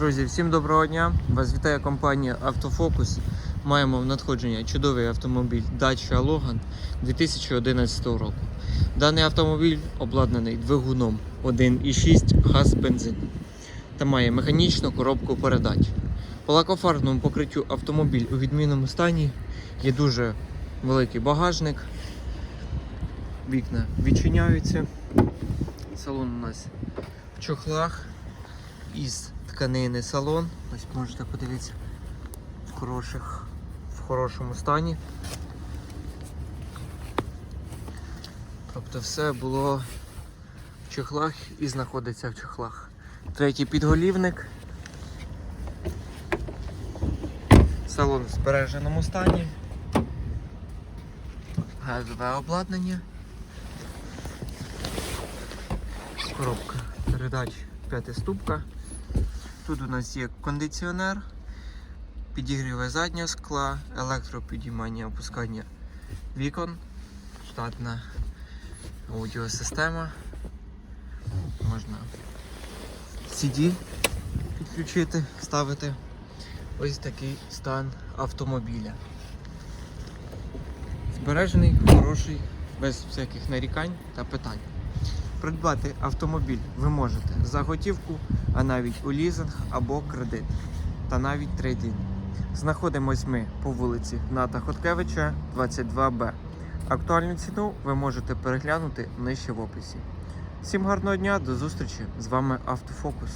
Друзі, всім доброго дня! Вас вітає компанія Автофокус. Маємо в надходження чудовий автомобіль Dacia Logan 2011 року. Даний автомобіль обладнаний двигуном 1,6 газ бензин та має механічну коробку передач. По лакофарбному покриттю автомобіль у відмінному стані є дуже великий багажник. Вікна відчиняються. Салон у нас в чохлах із тканини салон. Ось можете подивитися в, хороших, в хорошому стані. Тобто все було в чохлах і знаходиться в чохлах. Третій підголівник. Салон в збереженому стані. Газове обладнання. Коробка передач п'ятиступка. Тут у нас є кондиціонер, підігріве заднього скла, електропідіймання опускання вікон, штатна аудіосистема. Можна CD підключити, ставити. Ось такий стан автомобіля. Збережений, хороший, без всяких нарікань та питань. Придбати автомобіль ви можете за готівку, а навіть у лізинг або кредит, та навіть трейдинг. Знаходимось ми по вулиці Ната Хоткевича, 22Б. Актуальну ціну ви можете переглянути нижче в описі. Всім гарного дня, до зустрічі! З вами Автофокус.